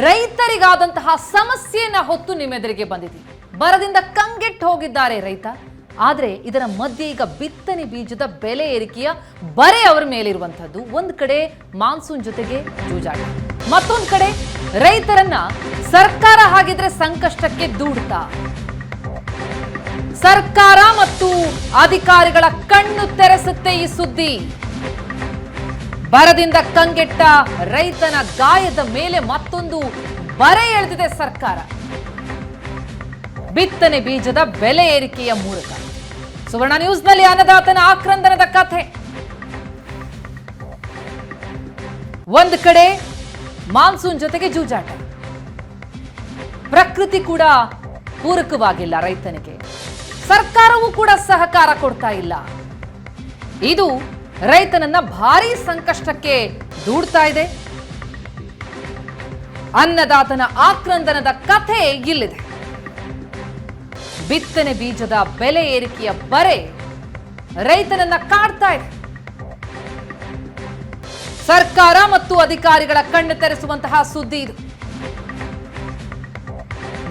ರೈತರಿಗಾದಂತಹ ಸಮಸ್ಯೆಯನ್ನ ಹೊತ್ತು ನಿಮ್ಮೆದುರಿಗೆ ಬಂದಿದೆ. ಬರದಿಂದ ಕಂಗೆಟ್ಟು ಹೋಗಿದ್ದಾರೆ ರೈತ. ಆದರೆ ಇದರ ಮಧ್ಯೆ ಈಗ ಬಿತ್ತನೆ ಬೀಜದ ಬೆಲೆ ಏರಿಕೆಯ ಬರೆ ಅವರ ಮೇಲಿರುವಂತದ್ದು ಒಂದ್ ಕಡೆ ಮಾನ್ಸೂನ್ ಜೊತೆಗೆ ಜೂಜಾಟ. ಮತ್ತೊಂದು ಕಡೆ ರೈತರನ್ನ ಸರ್ಕಾರ ಹಾಗಿದ್ರೆ ಸಂಕಷ್ಟಕ್ಕೆ ದೂಡ್ತಾ. ಸರ್ಕಾರ ಮತ್ತು ಅಧಿಕಾರಿಗಳ ಕಣ್ಣು ತೆರೆಸುತ್ತೆ ಈ ಸುದ್ದಿ. ಬರದಿಂದ ಕಂಗೆಟ್ಟ ರೈತನ ಗಾಯದ ಮೇಲೆ ಮತ್ತೊಂದು ಬರೆ ಎಳೆದಿದೆ ಸರ್ಕಾರ. ಬಿತ್ತನೆ ಬೀಜದ ಬೆಲೆ ಏರಿಕೆಯ ಮೂಲಕ. ಸುವರ್ಣ ನ್ಯೂಸ್ನಲ್ಲಿ ಅನ್ನದಾತನ ಆಕ್ರಂದನದ ಕಥೆ. ಒಂದು ಕಡೆ ಮಾನ್ಸೂನ್ ಜೊತೆಗೆ ಜೂಜಾಟ. ಪ್ರಕೃತಿ ಕೂಡ ಪೂರಕವಾಗಿಲ್ಲ ರೈತನಿಗೆ. ಸರ್ಕಾರವೂ ಕೂಡ ಸಹಕಾರ ಕೊಡ್ತಾ ಇಲ್ಲ. ಇದು ರೈತನನ್ನ ಭಾರಿ ಸಂಕಷ್ಟಕ್ಕೆ ದೂಡ್ತಾ ಇದೆ. ಅನ್ನದಾತನ ಆಕ್ರಂದನದ ಕಥೆ ಇಲ್ಲಿದೆ. ಬಿತ್ತನೆ ಬೀಜದ ಬೆಲೆ ಏರಿಕೆಯ ಬರೆ ರೈತನನ್ನ ಕಾಡ್ತಾ ಇದೆ. ಸರ್ಕಾರ ಮತ್ತು ಅಧಿಕಾರಿಗಳ ಕಣ್ಣು ತೆರೆಸುವಂತಹ ಸುದ್ದಿ ಇದು.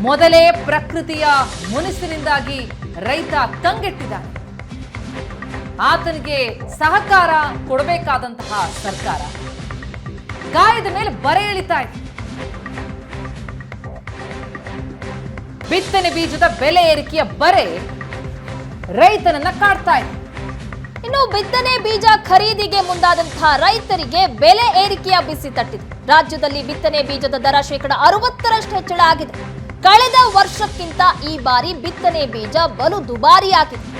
ಮೊದಲೇ ಪ್ರಕೃತಿಯ ಮುನಿಸಿನಿಂದಾಗಿ ರೈತ ಕಂಗೆಟ್ಟಿದ್ದಾನೆ ಆತನಿಗೆ ಸಹಕಾರ ಕೊಡಬೇಕಾದಂತಹ ಸರ್ಕಾರ. ಗಾಯದ ಮೇಲೆ ಬರೆ ಎಳಿತಾ ಇದೆ. ಬಿತ್ತನೆ ಬೀಜದ ಬೆಲೆ ಏರಿಕೆಯ ಬರೆ ರೈತನನ್ನ ಕಾಡ್ತಾ ಇದೆ. ಇನ್ನು ಬಿತ್ತನೆ ಬೀಜ ಖರೀದಿಗೆ ಮುಂದಾದಂತಹ ರೈತರಿಗೆ ಬೆಲೆ ಏರಿಕೆಯ ಬಿಸಿ ತಟ್ಟಿದೆ. ರಾಜ್ಯದಲ್ಲಿ ಬಿತ್ತನೆ ಬೀಜದ ದರ ಶೇಕಡ ಅರವತ್ತರಷ್ಟು ಹೆಚ್ಚಳ ಆಗಿದೆ. ಕಳೆದ ವರ್ಷಕ್ಕಿಂತ ಈ ಬಾರಿ ಬಿತ್ತನೆ ಬೀಜ ಬಲು ದುಬಾರಿಯಾಗಿದೆ.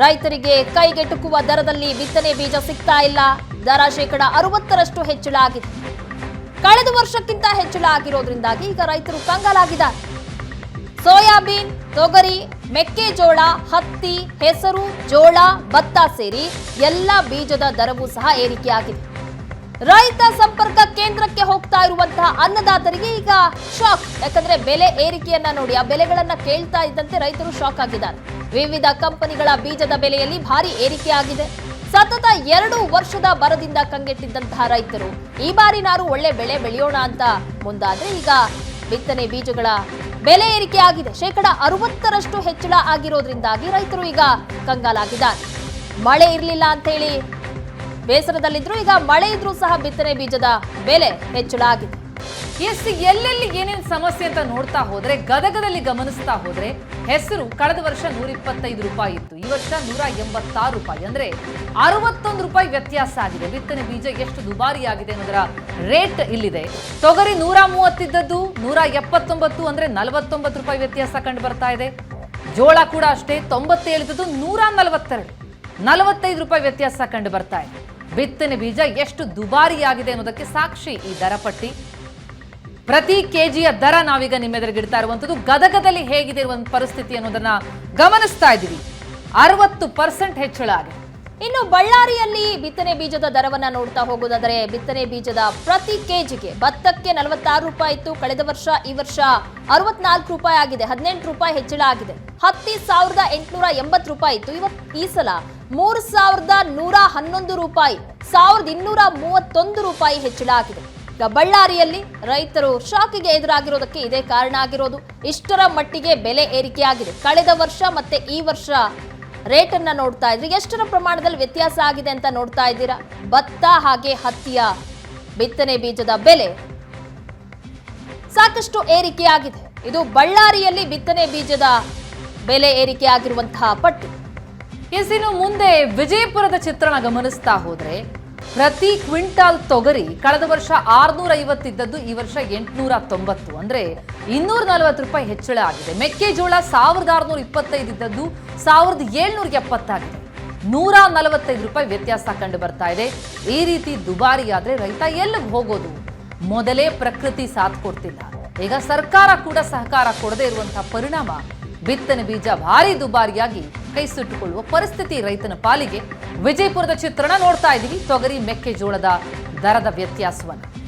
ರೈತರಿಗೆ ಕೈಗೆಟುಕುವ ದರದಲ್ಲಿ ಬಿತ್ತನೆ ಬೀಜ ಸಿಗ್ತಾ ಇಲ್ಲ. ದರ ಶೇಕಡ ಅರವತ್ತರಷ್ಟು ಹೆಚ್ಚಳ ಆಗಿದೆ. ಕಳೆದ ವರ್ಷಕ್ಕಿಂತ ಹೆಚ್ಚಳ ಆಗಿರೋದ್ರಿಂದಾಗಿ ಈಗ ರೈತರು ಕಂಗಾಲಾಗಿದ್ದಾರೆ. ಸೋಯಾಬೀನ್, ತೊಗರಿ, ಮೆಕ್ಕೆಜೋಳ, ಹತ್ತಿ, ಹೆಸರು, ಜೋಳ, ಭತ್ತ ಸೇರಿ ಎಲ್ಲ ಬೀಜದ ದರವೂ ಸಹ ಏರಿಕೆಯಾಗಿದೆ. ರೈತ ಸಂಪರ್ಕ ಕೇಂದ್ರಕ್ಕೆ ಹೋಗ್ತಾ ಇರುವಂತಹ ಅನ್ನದಾತರಿಗೆ ಈಗ ಶಾಕ್. ಯಾಕಂದ್ರೆ ಬೆಲೆ ಏರಿಕೆಯನ್ನ ನೋಡಿ, ಆ ಬೆಲೆಗಳನ್ನ ಕೇಳ್ತಾ ಇದ್ದಂತೆ ರೈತರು ಶಾಕ್ ಆಗಿದ್ದಾರೆ. ವಿವಿಧ ಕಂಪನಿಗಳ ಬೀಜದ ಬೆಲೆಯಲ್ಲಿ ಭಾರಿ ಏರಿಕೆಯಾಗಿದೆ ಸತತ ಎರಡು ವರ್ಷದ ಬರದಿಂದ ಕಂಗೆಟ್ಟಿದ್ದಂತಹ ರೈತರು, ಈ ಬಾರಿ ನಾರು ಒಳ್ಳೆ ಬೆಳೆ ಬೆಳೆಯೋಣ ಅಂತ ಮುಂದಾದ್ರೆ ಈಗ ಬಿತ್ತನೆ ಬೀಜಗಳ ಬೆಲೆ ಏರಿಕೆ ಆಗಿದೆ. ಶೇಕಡ ಅರವತ್ತರಷ್ಟು ಹೆಚ್ಚಳ ಆಗಿರೋದ್ರಿಂದಾಗಿ ರೈತರು ಈಗ ಕಂಗಾಲಾಗಿದ್ದಾರೆ. ಮಳೆ ಇರಲಿಲ್ಲ ಅಂತ ಹೇಳಿ ಬೇಸರದಲ್ಲಿದ್ರು ಈಗ ಮಳೆ ಇದ್ರೂ ಸಹ ಬಿತ್ತನೆ ಬೀಜದ ಬೆಲೆ ಹೆಚ್ಚಳ ಆಗಿದೆ. ಎಸ್ ಎಲ್ಲೆಲ್ಲಿ ಏನೇನು ಸಮಸ್ಯೆ ಅಂತ ನೋಡ್ತಾ ಹೋದ್ರೆ, ಗದಗದಲ್ಲಿ ಗಮನಿಸ್ತಾ ಹೋದ್ರೆ, ಹೆಸರು ಕಳೆದ ವರ್ಷ ನೂರ ಇಪ್ಪತ್ತೈದು ರೂಪಾಯಿ ಇತ್ತು, ಈ ವರ್ಷ ನೂರ ಎಂಬತ್ತಾರು ರೂಪಾಯಿ. ಅಂದ್ರೆ ಅರವತ್ತೊಂದು ರೂಪಾಯಿ ವ್ಯತ್ಯಾಸ ಆಗಿದೆ. ಬಿತ್ತನೆ ಬೀಜ ಎಷ್ಟು ದುಬಾರಿ ಆಗಿದೆ ಅನ್ನೋದರ ರೇಟ್ ಇಲ್ಲಿದೆ. ತೊಗರಿ ನೂರ ಮೂವತ್ತಿದ್ದದ್ದು, ನೂರ ಎಪ್ಪತ್ತೊಂಬತ್ತು ಅಂದ್ರೆ ನಲವತ್ತೊಂಬತ್ತು ರೂಪಾಯಿ ವ್ಯತ್ಯಾಸ ಕಂಡು ಬರ್ತಾ ಇದೆ. ಜೋಳ ಕೂಡ ಅಷ್ಟೇ ತೊಂಬತ್ತೇಳಿದ್ದು ನೂರ ನಲವತ್ತೆರಡು. ನಲವತ್ತೈದು ರೂಪಾಯಿ ವ್ಯತ್ಯಾಸ ಕಂಡು ಬರ್ತಾ ಇದೆ. ಬಿತ್ತನೆ ಬೀಜ ಎಷ್ಟು ದುಬಾರಿಯಾಗಿದೆ ಅನ್ನೋದಕ್ಕೆ ಸಾಕ್ಷಿ ಈ ದರ ಪಟ್ಟಿ. ಪ್ರತಿ ಕೆಜಿಯ ದರ ನಾವೀಗ ನಿಮ್ಮೆದುರಿಗಿಡ್ತಾ ಇರುವಂತದ್ದು ಗದಗದಲ್ಲಿ ಹೇಗಿದೆ ಒಂದು ಪರಿಸ್ಥಿತಿ ಅನ್ನೋದನ್ನ ಗಮನಿಸ್ತಾ ಇದ್ದೀವಿ. ಅರವತ್ತು ಪರ್ಸೆಂಟ್ ಹೆಚ್ಚಳ ಆಗಿದೆ. ಇನ್ನು ಬಳ್ಳಾರಿಯಲ್ಲಿ ಬಿತ್ತನೆ ಬೀಜದ ದರವನ್ನ ನೋಡ್ತಾ ಹೋಗೋದಾದರೆ, ಬಿತ್ತನೆ ಬೀಜದ ಪ್ರತಿ ಕೆಜಿಗೆ ಭತ್ತಕ್ಕೆ ನಲವತ್ತಾರು ರೂಪಾಯಿ ಇತ್ತು. ಕಳೆದ ವರ್ಷ, ಈ ವರ್ಷ ಅರವತ್ನಾಲ್ಕು ರೂಪಾಯಿ ಆಗಿದೆ. ಹದಿನೆಂಟು ರೂಪಾಯಿ ಹೆಚ್ಚಳ ಆಗಿದೆ. ಹತ್ತಿ ಸಾವಿರದ ಎಂಟುನೂರ ಎಂಬತ್ತು ರೂಪಾಯಿ ಇತ್ತು. ಇವತ್ತು ಈ ಸಲ ಮೂರು ಸಾವಿರದ ನೂರ ಹನ್ನೊಂದು ರೂಪಾಯಿ, ಸಾವಿರದ ಇನ್ನೂರ ಮೂವತ್ತೊಂದು ರೂಪಾಯಿ ಹೆಚ್ಚಳ ಆಗಿದೆ. ಬಳ್ಳಾರಿಯಲ್ಲಿ ರೈತರು ಶಾಕಿಗೆ ಎದುರಾಗಿರೋದಕ್ಕೆ ಇದೇ ಕಾರಣ ಆಗಿರೋದು. ಇಷ್ಟರ ಮಟ್ಟಿಗೆ ಬೆಲೆ ಏರಿಕೆಯಾಗಿದೆ. ಕಳೆದ ವರ್ಷ ಮತ್ತೆ ಈ ವರ್ಷ ರೇಟ್ ಅನ್ನ ನೋಡ್ತಾ ಇದ್ರಿ. ಎಷ್ಟರ ಪ್ರಮಾಣದಲ್ಲಿ ವ್ಯತ್ಯಾಸ ಆಗಿದೆ ಅಂತ ನೋಡ್ತಾ ಇದ್ದೀರಾ? ಭತ್ತ ಹಾಗೆ ಹತ್ತಿಯ ಬಿತ್ತನೆ ಬೀಜದ ಬೆಲೆ ಸಾಕಷ್ಟು ಏರಿಕೆಯಾಗಿದೆ. ಇದು ಬಳ್ಳಾರಿಯಲ್ಲಿ ಬಿತ್ತನೆ ಬೀಜದ ಬೆಲೆ ಏರಿಕೆ ಆಗಿರುವಂತಹ ಪಟ್ಟಿ. ಎಸ್, ಇನ್ನು ಮುಂದೆ ವಿಜಯಪುರದ ಚಿತ್ರಣ ಗಮನಿಸ್ತಾ ಹೋದ್ರೆ ಪ್ರತಿ ಕ್ವಿಂಟಾಲ್ ತೊಗರಿ ಕಳೆದ ವರ್ಷ ಆರ್ನೂರ ಐವತ್ತಿದ್ದದ್ದು ಈ ವರ್ಷ ಎಂಟುನೂರ ತೊಂಬತ್ತು ಅಂದ್ರೆ ಇನ್ನೂರ ನಲವತ್ತು ರೂಪಾಯಿ ಹೆಚ್ಚಳ ಆಗಿದೆ. ಮೆಕ್ಕೆಜೋಳ ಸಾವಿರದ ಆರುನೂರ ಇಪ್ಪತ್ತೈದು ಇದ್ದದ್ದು, ಸಾವಿರದ ಏಳ್ನೂರ ಎಪ್ಪತ್ತಾಗಿದೆ. ನೂರ ನಲವತ್ತೈದು ರೂಪಾಯಿ ವ್ಯತ್ಯಾಸ ಕಂಡು ಬರ್ತಾ ಇದೆ. ಈ ರೀತಿ ದುಬಾರಿ ರೈತ ಎಲ್ಲಿಗೆ ಹೋಗೋದು? ಮೊದಲೇ ಪ್ರಕೃತಿ ಸಾಥ್ ಕೊಡ್ತಿಲ್ಲ. ಈಗ ಸರ್ಕಾರ ಕೂಡ ಸಹಕಾರ ಕೊಡದೇ ಇರುವಂತಹ ಪರಿಣಾಮ ಬಿತ್ತನೆ ಬೀಜ ಭಾರಿ ದುಬಾರಿಯಾಗಿ ಕೈ ಸುಟ್ಟುಕೊಳ್ಳುವ ಪರಿಸ್ಥಿತಿ ರೈತನ ಪಾಲಿಗೆ ವಿಜಯಪುರದ ಚಿತ್ರಣ ನೋಡ್ತಾ ಇದ್ದೀವಿ ತೊಗರಿ ಮೆಕ್ಕೆಜೋಳದ ದರದ ವ್ಯತ್ಯಾಸವನ್ನು.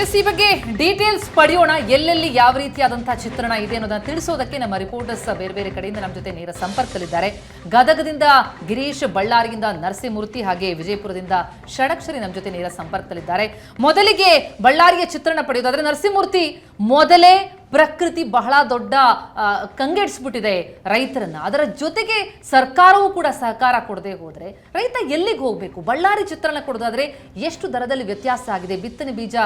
ಎಸ್ ಈ ಬಗ್ಗೆ ಡೀಟೇಲ್ಸ್ ಪಡೆಯೋಣ. ಎಲ್ಲೆಲ್ಲಿ ಯಾವ ರೀತಿಯಾದಂತಹ ಚಿತ್ರಣ ಇದೆ ಅನ್ನೋದನ್ನ ತಿಳಿಸೋದಕ್ಕೆ ನಮ್ಮ ರಿಪೋರ್ಟರ್ಸ್ ಬೇರೆ ಬೇರೆ ಕಡೆಯಿಂದ ನಮ್ಮ ಜೊತೆ ನೇರ ಸಂಪರ್ಕದಲ್ಲಿದ್ದಾರೆ. ಗದಗದಿಂದ ಗಿರೀಶ್ ಬಳ್ಳಾರಿಯಿಂದ ನರಸಿಂಹಮೂರ್ತಿ ಹಾಗೆ ವಿಜಯಪುರದಿಂದ ಷಡಕ್ಷರಿ ನಮ್ಮ ಜೊತೆ ನೇರ ಸಂಪರ್ಕದಲ್ಲಿದ್ದಾರೆ. ಮೊದಲಿಗೆ ಬಳ್ಳಾರಿಯ ಚಿತ್ರಣ ಪಡೆಯೋದಾದ್ರೆ ನರಸಿಂಹಮೂರ್ತಿ ಮೊದಲೇ ಪ್ರಕೃತಿ ಬಹಳ ದೊಡ್ಡ ಕಂಗೆಡಿಸ್ಬಿಟ್ಟಿದೆ ರೈತರನ್ನ. ಅದರ ಜೊತೆಗೆ ಸರ್ಕಾರವೂ ಕೂಡ ಸಹಕಾರ ಕೊಡದೆ ಹೋದ್ರೆ ರೈತ ಎಲ್ಲಿಗೆ ಹೋಗಬೇಕು? ಬಳ್ಳಾರಿ ಚಿತ್ರಣ ಕೊಡೋದಾದ್ರೆ ಎಷ್ಟು ದರದಲ್ಲಿ ವ್ಯತ್ಯಾಸ ಆಗಿದೆ? ಬಿತ್ತನೆ ಬೀಜ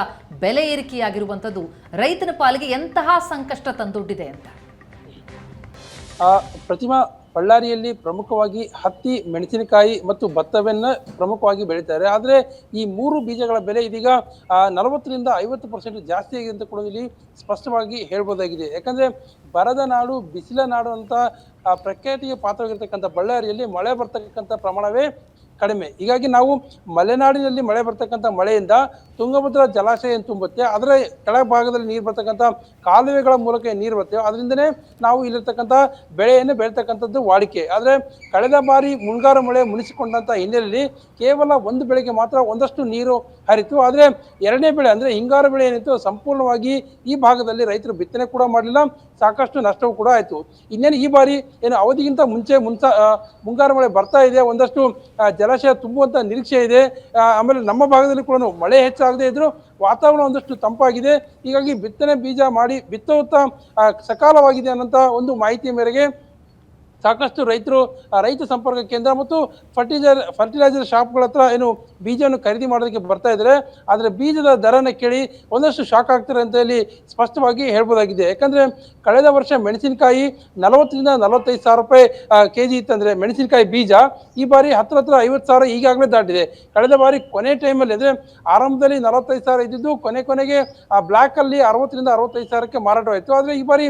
ಬೆಲೆ ಏರಿಕೆಯಾಗಿರುವಂಥದ್ದು ರೈತನ ಪಾಲಿಗೆ ಎಂತಹ ಸಂಕಷ್ಟ ತಂದೊಡ್ಡಿದೆ ಅಂತ? ಪ್ರತಿಮಾ ಬಳ್ಳಾರಿಯಲ್ಲಿ ಪ್ರಮುಖವಾಗಿ ಹತ್ತಿ, ಮೆಣಸಿನಕಾಯಿ ಮತ್ತು ಭತ್ತವನ್ನು ಪ್ರಮುಖವಾಗಿ ಬೆಳೀತಾರೆ. ಆದರೆ ಈ ಮೂರು ಬೀಜಗಳ ಬೆಲೆ ಇದೀಗ ನಲವತ್ತರಿಂದ ಐವತ್ತು ಪರ್ಸೆಂಟ್ ಜಾಸ್ತಿ ಆಗಿದೆ ಅಂತ ಕೂಡ ಇಲ್ಲಿ ಸ್ಪಷ್ಟವಾಗಿ ಹೇಳ್ಬೋದಾಗಿದೆ. ಯಾಕಂದ್ರೆ ಬರದ ನಾಡು, ಬಿಸಿಲ ನಾಡು ಅಂತ ಪ್ರಖ್ಯಾತಿಗೆ ಪಾತ್ರವಾಗಿರ್ತಕ್ಕಂಥ ಬಳ್ಳಾರಿಯಲ್ಲಿ ಮಳೆ ಬರ್ತಕ್ಕಂಥ ಪ್ರಮಾಣವೇ ಕಡಿಮೆ. ಹೀಗಾಗಿ ನಾವು ಮಲೆನಾಡಿನಲ್ಲಿ ಮಳೆ ಬರ್ತಕ್ಕಂಥ ಮಳೆಯಿಂದ ತುಂಗಭದ್ರಾ ಜಲಾಶಯ ಏನ್ ತುಂಬುತ್ತೆ, ಅದರ ಕೆಳಭಾಗದಲ್ಲಿ ನೀರು ಬರ್ತಕ್ಕಂಥ ಕಾಲುವೆಗಳ ಮೂಲಕ ನೀರು ಬರ್ತೇವೆ ಅದರಿಂದನೇ ನಾವು ಇಲ್ಲಿರ್ತಕ್ಕಂಥ ಬೆಳೆಯನ್ನು ಬೆಳೀತಕ್ಕಂಥದ್ದು ವಾಡಿಕೆ. ಆದರೆ ಕಳೆದ ಬಾರಿ ಮುಂಗಾರು ಮಳೆ ಮುನಿಸಿಕೊಂಡಂಥ ಹಿನ್ನೆಲೆಯಲ್ಲಿ ಕೇವಲ ಒಂದು ಬೆಳೆಗೆ ಮಾತ್ರ ಒಂದಷ್ಟು ನೀರು ಹರಿತು. ಆದರೆ ಎರಡನೇ ಬೆಳೆ ಅಂದರೆ ಹಿಂಗಾರು ಬೆಳೆ ಏನಿತ್ತು, ಸಂಪೂರ್ಣವಾಗಿ ಈ ಭಾಗದಲ್ಲಿ ರೈತರು ಬಿತ್ತನೆ ಕೂಡ ಮಾಡಲಿಲ್ಲ. ಸಾಕಷ್ಟು ನಷ್ಟವೂ ಕೂಡ ಆಯಿತು. ಇನ್ನೇನು ಈ ಬಾರಿ ಏನು ಅವಧಿಗಿಂತ ಮುಂಚೆ ಮುಂಚ ಮುಂಗಾರು ಮಳೆ ಬರ್ತಾ ಇದೆ, ಒಂದಷ್ಟು ಜಲಾಶಯ ತುಂಬುವಂತ ನಿರೀಕ್ಷೆ ಇದೆ. ಆಮೇಲೆ ನಮ್ಮ ಭಾಗದಲ್ಲಿ ಕೂಡ ಮಳೆ ಹೆಚ್ಚಾಗದೆ ಇದ್ರು ವಾತಾವರಣ ಒಂದಷ್ಟು ತಂಪಾಗಿದೆ. ಹೀಗಾಗಿ ಬಿತ್ತನೆ ಬೀಜ ಮಾಡಿ ಬಿತ್ತುತ್ತಾ ಸಕಾಲವಾಗಿದೆ ಅನ್ನೋಂಥ ಒಂದು ಮಾಹಿತಿ ಮೇರೆಗೆ ಸಾಕಷ್ಟು ರೈತರು ರೈತ ಸಂಪರ್ಕ ಕೇಂದ್ರ ಮತ್ತು ಫರ್ಟಿಲೈಸರ್ ಫರ್ಟಿಲೈಸರ್ ಶಾಪ್ಗಳ ಹತ್ರ ಏನು ಬೀಜವನ್ನು ಖರೀದಿ ಮಾಡೋದಕ್ಕೆ ಬರ್ತಾ ಇದ್ದಾರೆ. ಆದರೆ ಬೀಜದ ದರನ ಕೇಳಿ ಒಂದಷ್ಟು ಶಾಕ್ ಆಗ್ತಾರೆ ಅಂತ ಹೇಳಿ ಸ್ಪಷ್ಟವಾಗಿ ಹೇಳ್ಬೋದಾಗಿದೆ. ಯಾಕಂದರೆ ಕಳೆದ ವರ್ಷ ಮೆಣಸಿನಕಾಯಿ ನಲವತ್ತರಿಂದ ನಲವತ್ತೈದು ಸಾವಿರ ರೂಪಾಯಿ ಕೆ ಜಿ ಇತ್ತಂದರೆ ಮೆಣಸಿನಕಾಯಿ ಬೀಜ. ಈ ಬಾರಿ ಹತ್ರ ಹತ್ರ ಐವತ್ತು ಸಾವಿರ ಈಗಾಗಲೇ ದಾಟಿದೆ. ಕಳೆದ ಬಾರಿ ಕೊನೆ ಟೈಮಲ್ಲಿ ಅಂದರೆ ಆರಂಭದಲ್ಲಿ ನಲವತ್ತೈದು ಸಾವಿರ ಇದ್ದಿದ್ದು, ಕೊನೆ ಕೊನೆಗೆ, ಆ ಬ್ಲ್ಯಾಕಲ್ಲಿ ಅರವತ್ತರಿಂದ ಅರವತ್ತೈದು ಸಾವಿರಕ್ಕೆ ಮಾರಾಟವಾಯಿತು. ಆದರೆ ಈ ಬಾರಿ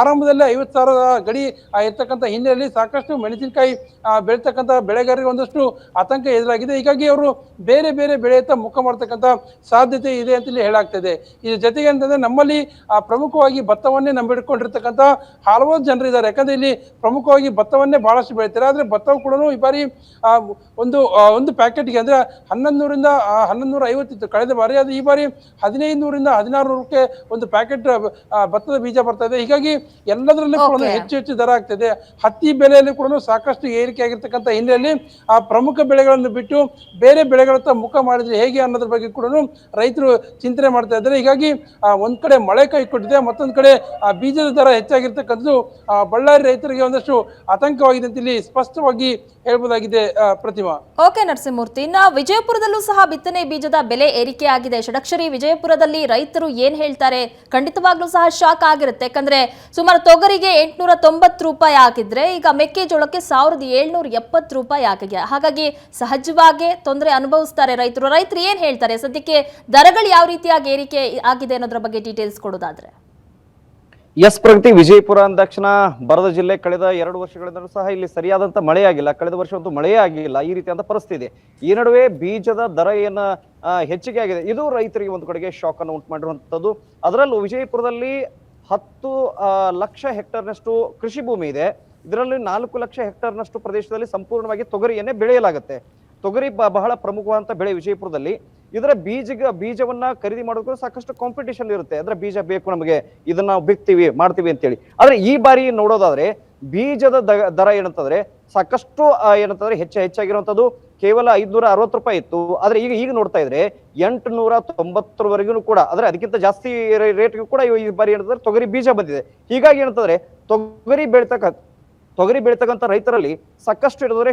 ಆರಂಭದಲ್ಲೇ ಐವತ್ತು ಸಾವಿರ ಗಡಿ ಇರ್ತಕ್ಕಂಥ ಹಿನ್ನೆಲೆಯಲ್ಲಿ ಸಾಕಷ್ಟು ಮೆಣಸಿನಕಾಯಿ ಬೆಳೀತಕ್ಕಂಥ ಬೆಳೆಗಾರರಿಗೆ ಒಂದಷ್ಟು ಆತಂಕ ಎದುರಾಗಿದೆ. ಹೀಗಾಗಿ ಅವರು ಬೇರೆ ಬೇರೆ ಬೆಳೆಯತ್ತ ಮುಖ ಮಾಡ್ತಕ್ಕಂಥ ಸಾಧ್ಯತೆ ಇದೆ ಅಂತ ಇಲ್ಲಿ ಹೇಳಾಗ್ತದೆ ಇದ್ರ ಜೊತೆಗೆ ಅಂತಂದ್ರೆ ನಮ್ಮಲ್ಲಿ ಪ್ರಮುಖವಾಗಿ ಭತ್ತವನ್ನೇ ನಂಬಿಡ್ಕೊಂಡಿರ್ತಕ್ಕಂಥ ಹಲವಾರು ಜನರು ಇದ್ದಾರೆ. ಯಾಕಂದ್ರೆ ಇಲ್ಲಿ ಪ್ರಮುಖವಾಗಿ ಭತ್ತವನ್ನೇ ಬಹಳಷ್ಟು ಬೆಳಿತಾರೆ ಆದರೆ ಭತ್ತ ಕೂಡ ಈ ಬಾರಿ ಆ, ಒಂದು ಒಂದು ಪ್ಯಾಕೆಟ್ಗೆ ಅಂದ್ರೆ ಹನ್ನೊಂದು ನೂರಿಂದ ಹನ್ನೊಂದು ನೂರ ಐವತ್ತಿತ್ತು ಕಳೆದ ಬಾರಿ. ಅದು ಈ ಬಾರಿ ಹದಿನೈದು ನೂರಿಂದ ಹದಿನಾರು ನೂರಕ್ಕೆ ಒಂದು ಪ್ಯಾಕೆಟ್ ಭತ್ತದ ಬೀಜ ಬರ್ತಾ ಇದೆ. ಹೀಗಾಗಿ ಎಲ್ಲದರಲ್ಲೂ ಕೂಡ ಹೆಚ್ಚು ಹೆಚ್ಚು ದರ ಆಗ್ತದೆ. ಹತ್ತಿ ಬೆಲೆಯಲ್ಲಿ ಕೂಡ ಸಾಕಷ್ಟು ಏರಿಕೆ ಆಗಿರ್ತಕ್ಕಂಥ ಹಿನ್ನೆಲೆಯಲ್ಲಿ ಆ ಪ್ರಮುಖ ಬೆಳೆಗಳನ್ನು ಬಿಟ್ಟು ಬೇರೆ ಬೆಳೆಗಳತ್ತ ಮುಖ ಮಾಡಿದ್ರೆ ಹೇಗೆ ಅನ್ನೋದ್ರ ಬಗ್ಗೆ ಕೂಡ ರೈತರು ಚಿಂತನೆ ಮಾಡ್ತಾ ಇದ್ದಾರೆ. ಹೀಗಾಗಿ ಒಂದ್ ಕಡೆ ಮಳೆ ಕೈ ಕೊಟ್ಟಿದೆ, ಮತ್ತೊಂದು ಕಡೆ, ಆ, ಬೀಜದ ದರ ಹೆಚ್ಚಾಗಿರ್ತಕ್ಕಂಥದ್ದು ಬಳ್ಳಾರಿ ರೈತರಿಗೆ ಒಂದಷ್ಟು ಆತಂಕವಾಗಿದೆ ಅಂತ ಇಲ್ಲಿ ಸ್ಪಷ್ಟವಾಗಿ ಹೇಳ್ಬೋದಾಗಿದೆ ಪ್ರತಿಮಾ. ಓಕೆ ನರಸಿಂಹಮೂರ್ತಿ, ಇನ್ನ ವಿಜಯಪುರದಲ್ಲೂ ಸಹ ಬಿತ್ತನೆ ಬೀಜದ ಬೆಲೆ ಏರಿಕೆ ಆಗಿದೆ. ಷಡಕ್ಷರಿ ವಿಜಯಪುರದಲ್ಲಿ ರೈತರು ಏನ್ ಹೇಳ್ತಾರೆ? ಖಂಡಿತವಾಗ್ಲೂ ಸಹ ಶಾಕ್ ಆಗಿರುತ್ತೆ. ಯಾಕಂದ್ರೆ ಸುಮಾರು ತೊಗರಿಗೆ ಎಂಟ್ನೂರ ತೊಂಬತ್ತು ರೂಪಾಯಿ ಆಗಿದ್ರೆ ಈಗ ಮೆಕ್ಕೆಜೋಳಕ್ಕೆ ಸಾವಿರದ ಏಳ್ನೂರ ಎಪ್ಪತ್ತು ರೂಪಾಯಿ ಆಗಿದೆ. ಹಾಗಾಗಿ ಸಹಜವಾಗಿ ತೊಂದರೆ ಅನುಭವಿಸ್ತಾರೆ ರೈತರು. ರೈತರು ಏನ್ ಹೇಳ್ತಾರೆ? ಸದ್ಯಕ್ಕೆ ದರಗಳು ಯಾವ ರೀತಿಯಾಗಿ ಏರಿಕೆ ಆಗಿದೆ ಅನ್ನೋದ್ರ ಬಗ್ಗೆ ಡೀಟೇಲ್ಸ್ ಕೊಡೋದಾದ್ರೆ. ಎಸ್ ಪ್ರಗತಿ ವಿಜಯಪುರ ಅಂದ ತಕ್ಷಣ ಬರದ ಜಿಲ್ಲೆ ಕಳೆದ ಎರಡು ವರ್ಷಗಳಿಂದಲೂ ಸಹ ಇಲ್ಲಿ ಸರಿಯಾದಂತ ಮಳೆ ಆಗಿಲ್ಲ ಕಳೆದ ವರ್ಷ ಒಂದು ಮಳೆಯೇ ಆಗಿಲ್ಲ. ಈ ರೀತಿಯಾದ ಪರಿಸ್ಥಿತಿ ಇದೆ. ಈ ನಡುವೆ ಬೀಜದ ದರ ಏನ ಹೆಚ್ಚಿಗೆ ಆಗಿದೆ. ಇದು ರೈತರಿಗೆ ಒಂದು ಕಡೆಗೆ ಶಾಕ್ ಅನ್ನು ಉಂಟು ಮಾಡಿರುವಂತದ್ದು. ಅದರಲ್ಲೂ ವಿಜಯಪುರದಲ್ಲಿ ಹತ್ತು ಲಕ್ಷ ಹೆಕ್ಟರ್ನಷ್ಟು ಕೃಷಿ ಭೂಮಿ ಇದೆ. ಇದರಲ್ಲಿ ನಾಲ್ಕು ಲಕ್ಷ ಹೆಕ್ಟರ್ನಷ್ಟು ಪ್ರದೇಶದಲ್ಲಿ ಸಂಪೂರ್ಣವಾಗಿ ತೊಗರಿಯನ್ನೇ ಬೆಳೆಯಲಾಗುತ್ತೆ. ತೊಗರಿ ಬಹಳ ಪ್ರಮುಖವಾದಂತ ಬೆಳೆ ವಿಜಯಪುರದಲ್ಲಿ. ಇದರ ಬೀಜಗ, ಬೀಜವನ್ನ ಖರೀದಿ ಮಾಡೋದಕ್ಕೂ ಸಾಕಷ್ಟು ಕಾಂಪಿಟೇಷನ್ ಇರುತ್ತೆ. ಅಂದ್ರೆ ಬೀಜ ಬೇಕು ನಮಗೆ, ಇದನ್ನ ನಾವು ಬಿತ್ತೀವಿ ಮಾಡ್ತೀವಿ ಅಂತೇಳಿ. ಆದ್ರೆ ಈ ಬಾರಿ ನೋಡೋದಾದ್ರೆ, ಬೀಜದ ದರ ಏನಂತಂದ್ರೆ, ಸಾಕಷ್ಟು ಏನಂತಂದ್ರೆ ಹೆಚ್ಚು ಹೆಚ್ಚಾಗಿರುವಂತದ್ದು ಕೇವಲ ಐದ್ನೂರ ಅರವತ್ತು ರೂಪಾಯಿ ಇತ್ತು. ಆದ್ರೆ ಈಗ ಈಗ ನೋಡ್ತಾ ಇದ್ರೆ, ಎಂಟುನೂರ ತೊಂಬತ್ತರವರೆಗೂ ಕೂಡ ಅಂದ್ರೆ ಅದಕ್ಕಿಂತ ಜಾಸ್ತಿ ರೇಟ್ಗೂ ಕೂಡ ಈ ಬಾರಿ ಏನಂತಂದ್ರೆ ತೊಗರಿ ಬೀಜ ಬಂದಿದೆ. ಹೀಗಾಗಿ ಏನಂತಂದ್ರೆ, ತೊಗರಿ ಬೆಳಿತಕ್ಕ ತೊಗರಿ ಬೆಳೀತಕ್ಕಂಥ ರೈತರಲ್ಲಿ ಸಾಕಷ್ಟು ಏನಂದ್ರೆ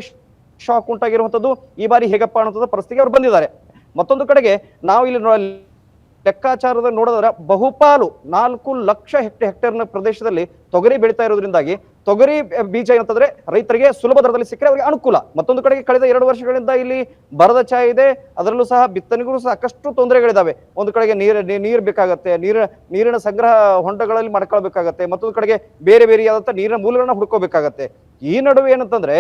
ಶಾಕ್ ಉಂಟಾಗಿರುವಂಥದ್ದು. ಈ ಬಾರಿ ಹೇಗಪ್ಪ ಅನ್ನೋಂಥದ್ದು ಪರಿಸ್ಥಿತಿಗೆ ಅವ್ರು ಬಂದಿದ್ದಾರೆ. ಮತ್ತೊಂದು ಕಡೆಗೆ ನಾವು ಇಲ್ಲಿ ಲೆಕ್ಕಾಚಾರದ ನೋಡಿದ್ರೆ ಬಹುಪಾಲು ನಾಲ್ಕು ಲಕ್ಷ ಹೆಕ್ಟೇರ್, ಹೆಕ್ಟೇರ್ನ ಪ್ರದೇಶದಲ್ಲಿ ತೊಗರಿ ಬೆಳೀತಾ ಇರೋದ್ರಿಂದಾಗಿ ತೊಗರಿ ಬೀಜ ಏನಂತಂದ್ರೆ ರೈತರಿಗೆ ಸುಲಭ ದರದಲ್ಲಿ ಸಿಕ್ಕರೆ ಅವರಿಗೆ ಅನುಕೂಲ. ಮತ್ತೊಂದು ಕಡೆಗೆ ಕಳೆದ ಎರಡು ವರ್ಷಗಳಿಂದ ಇಲ್ಲಿ ಬರದ ಛಾಯೆ ಇದೆ. ಅದರಲ್ಲೂ ಸಹ ಬಿತ್ತನೆಗೂ ಸಾಕಷ್ಟು ತೊಂದರೆಗಳಿದಾವೆ. ಒಂದು ಕಡೆಗೆ ನೀರು ನೀರು ಬೇಕಾಗತ್ತೆ, ನೀರ, ನೀರಿನ ಸಂಗ್ರಹ ಹೊಂಡಗಳಲ್ಲಿ ಮಾಡ್ಕೊಳ್ಬೇಕಾಗತ್ತೆ, ಮತ್ತೊಂದು ಕಡೆಗೆ ಬೇರೆ ಬೇರೆಯಾದಂಥ ನೀರಿನ ಮೂಲಗಳನ್ನ ಹುಡ್ಕೋಬೇಕಾಗತ್ತೆ. ಈ ನಡುವೆ ಏನಂತಂದ್ರೆ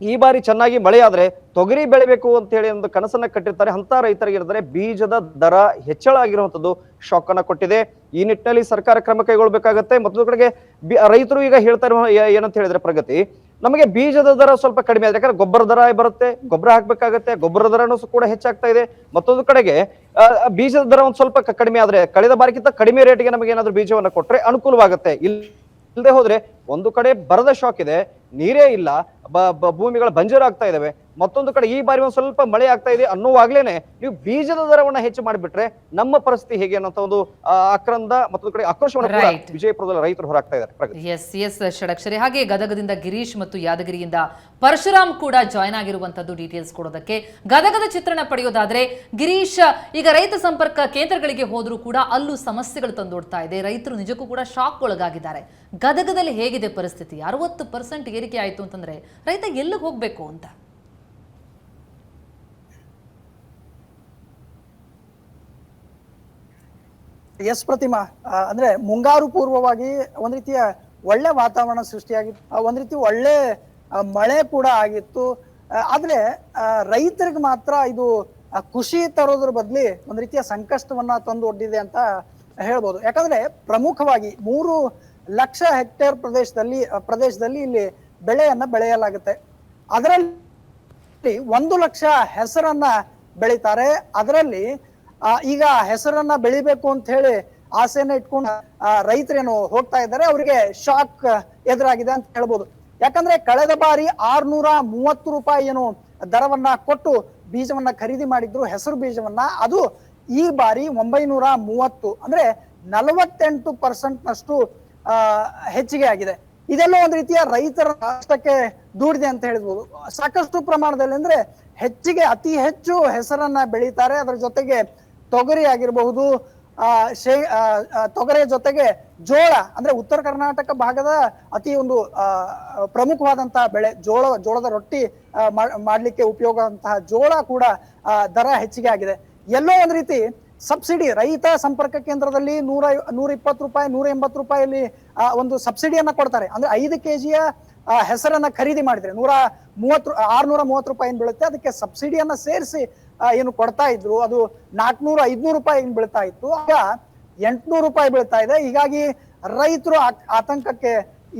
ಈ ಬಾರಿ ಚೆನ್ನಾಗಿ ಮಳೆ ಆದ್ರೆ ತೊಗರಿ ಬೆಳಿಬೇಕು ಅಂತ ಹೇಳಿ ಒಂದು ಕನಸನ್ನ ಕಟ್ಟಿರ್ತಾರೆ. ಅಂತ ರೈತರಿಗೆ ಇರ್ತಾರೆ ಬೀಜದ ದರ ಹೆಚ್ಚಳ ಆಗಿರುವಂತದ್ದು ಶಾಕ್ ಅನ್ನ ಕೊಟ್ಟಿದೆ. ಈ ನಿಟ್ಟಿನಲ್ಲಿ ಸರ್ಕಾರ ಕ್ರಮ ಕೈಗೊಳ್ಬೇಕಾಗತ್ತೆ. ಮತ್ತೊಂದು ಕಡೆಗೆ ರೈತರು ಈಗ ಹೇಳ್ತಾ ಇರುವ ಏನಂತ ಹೇಳಿದ್ರೆ ಪ್ರಗತಿ, ನಮಗೆ ಬೀಜದ ದರ ಸ್ವಲ್ಪ ಕಡಿಮೆ ಆದ್ರೆ, ಯಾಕಂದ್ರೆ ಗೊಬ್ಬರ ದರ ಬರುತ್ತೆ, ಗೊಬ್ಬರ ಹಾಕ್ಬೇಕಾಗತ್ತೆ, ಗೊಬ್ಬರ ದರನೂ ಕೂಡ ಹೆಚ್ಚಾಗ್ತಾ ಇದೆ. ಮತ್ತೊಂದು ಕಡೆಗೆ ಬೀಜದ ದರ ಒಂದು ಸ್ವಲ್ಪ ಕಡಿಮೆ ಆದ್ರೆ, ಕಳೆದ ಬಾರಿಗಿಂತ ಕಡಿಮೆ ರೇಟ್ಗೆ ನಮಗೆ ಏನಾದ್ರು ಬೀಜವನ್ನು ಕೊಟ್ರೆ ಅನುಕೂಲವಾಗುತ್ತೆ. ಇಲ್ಲಿ ಇಲ್ಲದೆ ಹೋದ್ರೆ ಒಂದು ಕಡೆ ಬರದ ಶಾಕ್ ಇದೆ, ನೀರೇ ಇಲ್ಲ ಬ- ಬ- ಬಂಜರು ಬಂಜರಾಗ್ತಾ ಇದಾವೆ. ಮತ್ತೊಂದು ಕಡೆ ಈ ಬಾರಿ ಒಂದು ಸ್ವಲ್ಪ ಮಳೆ ಆಗ್ತಾ ಇದೆ ಅನ್ನುವಾಗ್ಲೇನೆ ನೀವು ಬೀಜದ ದರವನ್ನ ಹೆಚ್ಚು ಮಾಡಿಬಿಟ್ರೆ ನಮ್ಮ ಪರಿಸ್ಥಿತಿ ಹೇಗೆ ಅನ್ನೋ ಒಂದು ಆಕ್ರಂದ ಮತ್ತೊಂದು ಕಡೆ ಆಕ್ರೋಶವನ್ನು ವಿಜಯಪುರದಲ್ಲಿ ರೈತರು ಹೊರಾಗ್ತಾ ಇದ್ದಾರೆ. S S Shadakshari. ಹಾಗೆ ಗದಗದಿಂದ ಗಿರೀಶ್ ಮತ್ತು ಯಾದಗಿರಿಯಿಂದ ಪರಶುರಾಮ್ ಕೂಡ ಜಾಯ್ನ್ ಆಗಿರುವಂತದ್ದು ಡೀಟೇಲ್ಸ್ ಕೊಡೋದಕ್ಕೆ. ಗದಗದ ಚಿತ್ರಣ ಪಡೆಯೋದಾದ್ರೆ ಗಿರೀಶ್ ಈಗ ರೈತ ಸಂಪರ್ಕ ಕೇಂದ್ರಗಳಿಗೆ ಹೋದ್ರೂ ಕೂಡ ಅಲ್ಲೂ ಸಮಸ್ಯೆಗಳು ತಂದೊಡ್ತಾ ಇದೆ. ರೈತರು ನಿಜಕ್ಕೂ ಕೂಡ ಶಾಕ್ ಒಳಗಾಗಿದ್ದಾರೆ. ಗದಗದಲ್ಲಿ ಹೇಗಿದೆ ಪರಿಸ್ಥಿತಿ? ಅರವತ್ತು ಪರ್ಸೆಂಟ್ ಏರಿಕೆ ಆಯಿತು ಅಂತಂದ್ರೆ ರೈತ ಎಲ್ಲಿಗೆ ಹೋಗ್ಬೇಕು ಅಂತ? ಎಸ್ ಪ್ರತಿಮಾ ಅಂದ್ರೆ ಮುಂಗಾರು ಪೂರ್ವವಾಗಿ ಒಂದ್ ರೀತಿಯ ಒಳ್ಳೆ ವಾತಾವರಣ ಸೃಷ್ಟಿಯಾಗಿತ್ತು ಒಂದ್ ರೀತಿ ಒಳ್ಳೆ ಮಳೆ ಕೂಡ ಆಗಿತ್ತು. ಆದ್ರೆ ರೈತರಿಗೆ ಮಾತ್ರ ಇದು ಖುಷಿ ತರೋದ್ರ ಬದ್ಲಿ ಒಂದ್ ರೀತಿಯ ಸಂಕಷ್ಟವನ್ನ ತಂದು ಒಡ್ಡಿದೆ ಅಂತ ಹೇಳ್ಬೋದು. ಯಾಕಂದ್ರೆ ಪ್ರಮುಖವಾಗಿ ಮೂರು ಲಕ್ಷ ಹೆಕ್ಟೇರ್ ಪ್ರದೇಶದಲ್ಲಿ ಪ್ರದೇಶದಲ್ಲಿ ಇಲ್ಲಿ ಬೆಳೆಯನ್ನ ಬೆಳೆಯಲಾಗುತ್ತೆ. ಅದರಲ್ಲಿ ಒಂದು ಲಕ್ಷ ಹೆಸರನ್ನ ಬೆಳಿತಾರೆ. ಅದರಲ್ಲಿ ಈಗ ಹೆಸರನ್ನ ಬೆಳಿಬೇಕು ಅಂತ ಹೇಳಿ ಆಸೆನ ಇಟ್ಕೊಂಡು ಆ, ರೈತರೇನು ಹೋಗ್ತಾ ಇದ್ದಾರೆ ಅವರಿಗೆ ಶಾಕ್ ಎದುರಾಗಿದೆ ಅಂತ ಹೇಳ್ಬೋದು. ಯಾಕಂದ್ರೆ ಕಳೆದ ಬಾರಿ ಆರ್ನೂರ ಮೂವತ್ತು ರೂಪಾಯಿ ಏನು ದರವನ್ನ ಕೊಟ್ಟು ಬೀಜವನ್ನ ಖರೀದಿ ಮಾಡಿದ್ರು ಹೆಸರು ಬೀಜವನ್ನ ಅದು ಈ ಬಾರಿ ಒಂಬೈನೂರ ಮೂವತ್ತು ಅಂದ್ರೆ ನಲವತ್ತೆಂಟು ಪರ್ಸೆಂಟ್ ನಷ್ಟು ಆ, ಹೆಚ್ಚಿಗೆ ಆಗಿದೆ. ಇದೆಲ್ಲ ಒಂದು ರೀತಿಯ ರೈತರ ನಷ್ಟಕ್ಕೆ ದೂಡಿದೆ ಅಂತ ಹೇಳ್ಬೋದು. ಸಾಕಷ್ಟು ಪ್ರಮಾಣದಲ್ಲಿ ಅಂದ್ರೆ ಹೆಚ್ಚಿಗೆ ಅತಿ ಹೆಚ್ಚು ಹೆಸರನ್ನ ಬೆಳೀತಾರೆ. ಅದರ ಜೊತೆಗೆ ತೊಗರಿ ಆಗಿರಬಹುದು ಆ ಶೇ ತೊಗರಿಯ ಜೊತೆಗೆ ಜೋಳ ಅಂದ್ರೆ ಉತ್ತರ ಕರ್ನಾಟಕ ಭಾಗದ ಅತಿ ಒಂದು ಪ್ರಮುಖವಾದಂತಹ ಬೆಳೆ. ಜೋಳ ಜೋಳದ ರೊಟ್ಟಿ ಮಾಡ್ಲಿಕ್ಕೆ ಉಪಯೋಗ ಜೋಳ ಕೂಡ ದರ ಹೆಚ್ಚಿಗೆ ಆಗಿದೆ. ಎಲ್ಲೋ ಒಂದ್ ರೀತಿ ಸಬ್ಸಿಡಿ ರೈತ ಸಂಪರ್ಕ ಕೇಂದ್ರದಲ್ಲಿ ನೂರ ನೂರ ಇಪ್ಪತ್ತು ರೂಪಾಯಿ ನೂರ ಎಂಬತ್ತು ರೂಪಾಯಿಯಲ್ಲಿ ಆ, ಒಂದು ಸಬ್ಸಿಡಿಯನ್ನ ಕೊಡ್ತಾರೆ. ಅಂದ್ರೆ ಐದು ಕೆಜಿಯ ಹೆಸರನ್ನ ಖರೀದಿ ಮಾಡಿದ್ರೆ ನೂರ ಮೂವತ್ತು ಆರ್ನೂರ ಮೂವತ್ತು ರೂಪಾಯಿ ಏನ್ ಬೀಳುತ್ತೆ. ಅದಕ್ಕೆ ಸಬ್ಸಿಡಿಯನ್ನ ಸೇರಿಸಿ ಏನು ಕೊಡ್ತಾ ಇದ್ರು ಅದು ನಾಲ್ಕನೂರ ಐದ್ನೂರು ರೂಪಾಯಿ ಬೀಳ್ತಾ ಇತ್ತು. ಆಗ ಎಂಟ್ನೂರು ರೂಪಾಯಿ ಬೀಳ್ತಾ ಇದೆ. ಹೀಗಾಗಿ ರೈತರು ಆತಂಕಕ್ಕೆ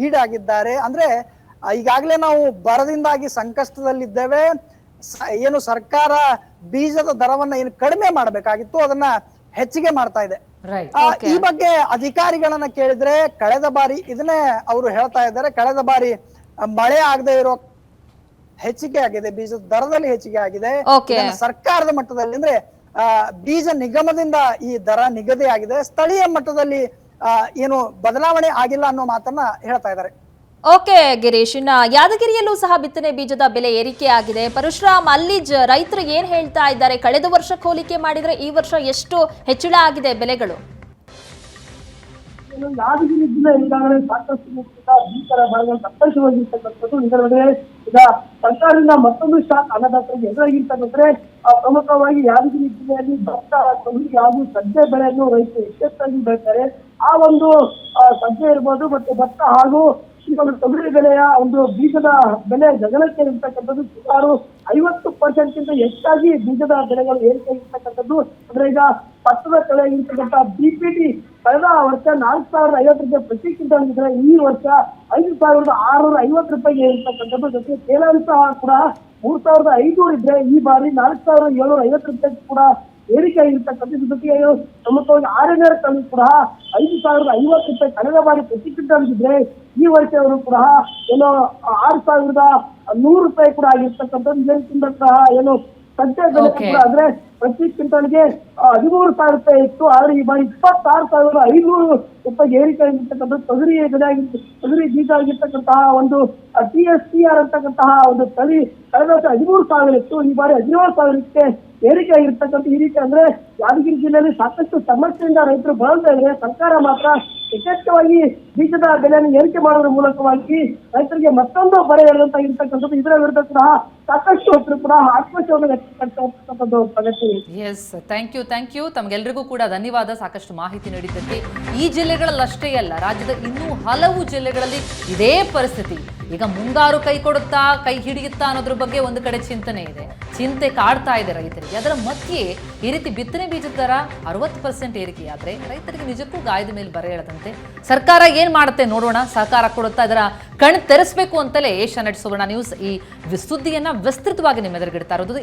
ಈಡಾಗಿದ್ದಾರೆ. ಅಂದ್ರೆ ಈಗಾಗಲೇ ನಾವು ಬರದಿಂದಾಗಿ ಸಂಕಷ್ಟದಲ್ಲಿದ್ದೇವೆ. ಏನು ಸರ್ಕಾರ ಬೀಜದ ದರವನ್ನ ಏನು ಕಡಿಮೆ ಮಾಡಬೇಕಾಗಿತ್ತು ಅದನ್ನ ಹೆಚ್ಚಿಗೆ ಮಾಡ್ತಾ ಇದೆ. ಈ ಬಗ್ಗೆ ಅಧಿಕಾರಿಗಳನ್ನ ಕೇಳಿದ್ರೆ ಕಳೆದ ಬಾರಿ ಇದನ್ನೇ ಅವರು ಹೇಳ್ತಾ ಇದ್ದಾರೆ. ಕಳೆದ ಬಾರಿ ಮಳೆ ಆಗದೆ ಇರೋ ಹೆಚ್ಚಿಗೆ ಆಗಿದೆ ಬೀಜದ ದರದಲ್ಲಿ ಹೆಚ್ಚಿಗೆ ಆಗಿದೆ. ಸರ್ಕಾರದ ಮಟ್ಟದಲ್ಲಿ ಅಂದ್ರೆ ಬೀಜ ನಿಗಮದಿಂದ ಈ ದರ ನಿಗದಿ ಆಗಿದೆ. ಸ್ಥಳೀಯ ಮಟ್ಟದಲ್ಲಿ ಏನು ಬದಲಾವಣೆ ಆಗಿಲ್ಲ ಅನ್ನೋ ಮಾತನ್ನ ಹೇಳ್ತಾ ಇದ್ದಾರೆ. ಓಕೆ ಗಿರೀಶ್. ಇನ್ನ ಯಾದಗಿರಿಯಲ್ಲೂ ಸಹ ಬಿತ್ತನೆ ಬೀಜದ ಬೆಲೆ ಏರಿಕೆ ಆಗಿದೆ. ಪರಶುರಾಮ್ ಅಲ್ಲಿ ಜ- ರೈತರು ಏನ್ ಹೇಳ್ತಾ ಇದ್ದಾರೆ? ಕಳೆದ ವರ್ಷಕ್ಕೆ ಹೋಲಿಕೆ ಮಾಡಿದ್ರೆ ಈ ವರ್ಷ ಎಷ್ಟು ಹೆಚ್ಚಳ ಆಗಿದೆ ಬೆಲೆಗಳು? ಯಾದಗಿರಿ ಜಿಲ್ಲೆ ಈಗಾಗಲೇ ಸಾಕಷ್ಟು ಭೀಕರ ಬರಗಾಲ ಇದರ ಇದರೊಳಗೆ ಈಗ ಸರ್ಕಾರದಿಂದ ಮತ್ತೊಂದು ಶಾಕ್ ಅನ್ನದಾತರಿಗೆ ಎದುರಾಗಿರ್ತಕ್ಕಂದ್ರೆ ಪ್ರಮುಖವಾಗಿ ಯಾದಗಿರಿ ಜಿಲ್ಲೆಯಲ್ಲಿ ಭತ್ತ, ತೊಗರಿ ಹಾಗೂ ಸಜ್ಜೆ ಬೆಳೆಯನ್ನು ರೈತರು ಯಶಸ್ವಿಯಾಗಿ ಬೆಳೀತಾರೆ ಆ ಒಂದು ಸಜ್ಜೆ ಇರ್ಬೋದು ಮತ್ತೆ ಭತ್ತ ಹಾಗೂ ಒಂದು ತೊಗರಿ ಬೆಳೆಯ ಒಂದು ಬೀಜದ ಬೆಲೆ ಗಗನಕ್ಕೆ ಇರ್ತಕ್ಕಂಥದ್ದು ಸುಮಾರು ಐವತ್ತು ಪರ್ಸೆಂಟ್ ಗಿಂತ ಹೆಚ್ಚಾಗಿ ಬೀಜದ ಬೆಲೆಗಳು ಏರಿಕೆ ಇರ್ತಕ್ಕಂಥದ್ದು. ಅಂದ್ರೆ ಈಗ ಭತ್ತದ ಕಳೆ ಇರ್ತಕ್ಕಂಥ ಬಿಪಿಟಿ ಕಳೆದ ವರ್ಷ ನಾಲ್ಕು ಸಾವಿರದ ಐವತ್ತು ರೂಪಾಯಿ ಪ್ರತಿ ಕ್ವಿಂಟಲ್ ಇದ್ರೆ ಈ ವರ್ಷ ಐದು ಸಾವಿರದ ಆರುನೂರ ಐವತ್ತು ರೂಪಾಯಿಗೆ ಇರ್ತಕ್ಕಂಥದ್ದು. ಜೊತೆಗೆ ತೇಲಾಂಶ ಕೂಡ ಮೂರ್ ಸಾವಿರದ ಐನೂರು ಇದ್ರೆ ಈ ಬಾರಿ ನಾಲ್ಕು ಸಾವಿರದ ಏಳ್ನೂರ ಐವತ್ತು ರೂಪಾಯಿ ಕೂಡ ಏರಿಕೆ ಆಗಿರ್ತಕ್ಕಂಥ ಇದ್ರ ಜೊತೆಗೆ ಏನು ಪ್ರಮುಖವಾಗಿ ಆರನೇ ತಂದು ಕೂಡ ಐದು ಸಾವಿರದ ಐವತ್ತು ರೂಪಾಯಿ ಕಳೆದ ಬಾರಿ ಪ್ರತಿ ಕ್ವಿಂಟಲ್ ಇದ್ರೆ ಈ ವರ್ಷ ಅವರು ಕೂಡ ಏನೋ ಆರು ಸಾವಿರದ ನೂರು ರೂಪಾಯಿ ಕೂಡ ಆಗಿರ್ತಕ್ಕಂಥದ್ದು ಏನು ಸದ್ಯ ಬೆಲೆ ಕೂಡ ಅಂದ್ರೆ ಪ್ರತಿ ಕ್ವಿಂಟಲ್ಗೆ ಹದಿಮೂರು ಸಾವಿರ ರೂಪಾಯಿ ಇತ್ತು. ಆದ್ರೆ ಈ ಬಾರಿ ಇಪ್ಪತ್ತಾರು ಸಾವಿರದ ಐನೂರು ರೂಪಾಯಿ ಏರಿಕೆ ಆಗಿರ್ತಕ್ಕಂಥ ತೊಗರಿ ಬೆಲೆ ಆಗಿರ್ತ ತೊಗರಿ ಬೀಜ ಆಗಿರ್ತಕ್ಕಂತಹ ಒಂದು ಟಿ ಎಸ್ ಟಿ ಆರ್ ಅಂತಕ್ಕಂತಹ ಒಂದು ತಳಿ ಕಳೆದ ವರ್ಷ ಹದಿಮೂರು ಸಾವಿರ ಇತ್ತು. ಈ ಬಾರಿ ಹದಿನೇಳು ಸಾವಿರಕ್ಕೆ ಏರಿಕೆ ಆಗಿರ್ತಕ್ಕಂಥ ಈ ರೀತಿ ಅಂದ್ರೆ ಯಾದಗಿರಿ ಜಿಲ್ಲೆಯಲ್ಲಿ ಸಾಕಷ್ಟು ಸಮಸ್ಯೆಯಿಂದ ರೈತರು ಬಳಲ್ತಾ ಇದ್ರೆ ಸರ್ಕಾರ ಮಾತ್ರ ಯಥೇಚ್ಛವಾಗಿ ಬೀಜದ ಬೆಲೆಯನ್ನು ಏರಿಕೆ ಮಾಡೋದ್ರ ಮೂಲಕವಾಗಿ ರೈತರಿಗೆ ಮತ್ತೊಂದು ಬರೆ ಎಳೆದಂತ ಇರ್ತಕ್ಕಂಥದ್ದು ಇದರ ವಿರುದ್ಧ ಕೂಡ ಸಾಕಷ್ಟು ಹೊತ್ತು ಕೂಡ ಆಕ್ರೋಶವನ್ನು Pragathi. Yes thank you thank you ತಮಗೆಲ್ಲರಿಗೂ ಕೂಡ ಧನ್ಯವಾದ. ಸಾಕಷ್ಟು ಮಾಹಿತಿ ನೀಡಿದ್ದಕ್ಕೆ. ಈ ಜಿಲ್ಲೆಗಳಲ್ಲಷ್ಟೇ ಅಲ್ಲ, ರಾಜ್ಯದ ಇನ್ನೂ ಹಲವು ಜಿಲ್ಲೆಗಳಲ್ಲಿ ಇದೇ ಪರಿಸ್ಥಿತಿ. ಈಗ ಮುಂಗಾರು ಕೈ ಕೊಡುತ್ತಾ, ಕೈ ಹಿಡಿಯುತ್ತಾ ಅನ್ನೋದ್ರ ಬಗ್ಗೆ ಒಂದು ಕಡೆ ಚಿಂತನೆ ಇದೆ. ಚಿಂತೆ ಕಾಡ್ತಾ ಇದೆ ರೈತರಿಗೆ. ಅದರ ಮಧ್ಯೆ ಈ ರೀತಿ ಬಿತ್ತನೆ ಬೀಜದ ದರ ಅರವತ್ತು ಪರ್ಸೆಂಟ್ ಏರಿಕೆಯಾದ್ರೆ ರೈತರಿಗೆ ನಿಜಕ್ಕೂ ಗಾಯದ ಮೇಲೆ ಬರ ಹೇಳದಂತೆ ಸರ್ಕಾರ ಏನ್ ಮಾಡುತ್ತೆ ನೋಡೋಣ. ಸಹಕಾರ ಕೊಡುತ್ತಾ ಅದರ ಕಣ್ ತೆರೆಸಬೇಕು ಅಂತಲೇ ಏಷ್ಯಾನೆಟ್ ಸುವರ್ಣ ನ್ಯೂಸ್ ಈ ಸುದ್ದಿಯನ್ನ ವಿಸ್ತೃತವಾಗಿ ನಿಮ್ಮೆದುರುಗಿಡ್ತಾ ಇರೋದು.